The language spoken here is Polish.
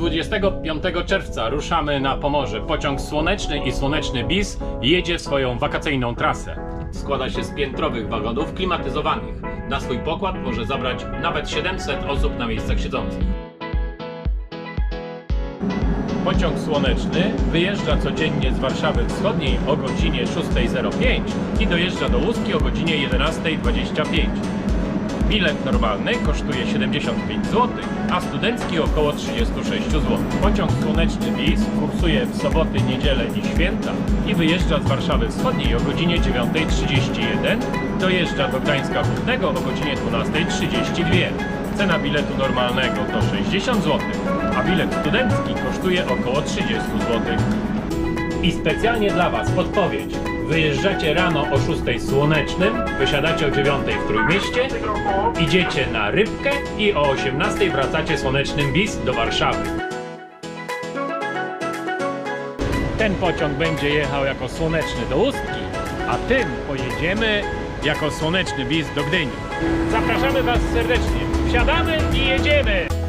25 czerwca ruszamy na Pomorze. Pociąg słoneczny i słoneczny bis jedzie swoją wakacyjną trasę. Składa się z piętrowych wagonów klimatyzowanych. Na swój pokład może zabrać nawet 700 osób na miejscach siedzących. Pociąg słoneczny wyjeżdża codziennie z Warszawy Wschodniej o godzinie 6.05 i dojeżdża do Łuski o godzinie 11.25. Bilet normalny kosztuje 75 zł, a studencki około 36 zł. Pociąg słoneczny BIS kursuje w soboty, niedzielę i święta i wyjeżdża z Warszawy Wschodniej o godzinie 9.31, dojeżdża do Gdańska Głównego o godzinie 12.32. Cena biletu normalnego to 60 zł, a bilet studencki kosztuje około 30 zł. I specjalnie dla Was podpowiedź. Wyjeżdżacie rano o 6 słonecznym, wysiadacie o 9 w Trójmieście, idziecie na Rybkę i o 18 wracacie słonecznym bis do Warszawy. Ten pociąg będzie jechał jako słoneczny do Ustki, a tym pojedziemy jako słoneczny bis do Gdyni. Zapraszamy Was serdecznie. Wsiadamy i jedziemy!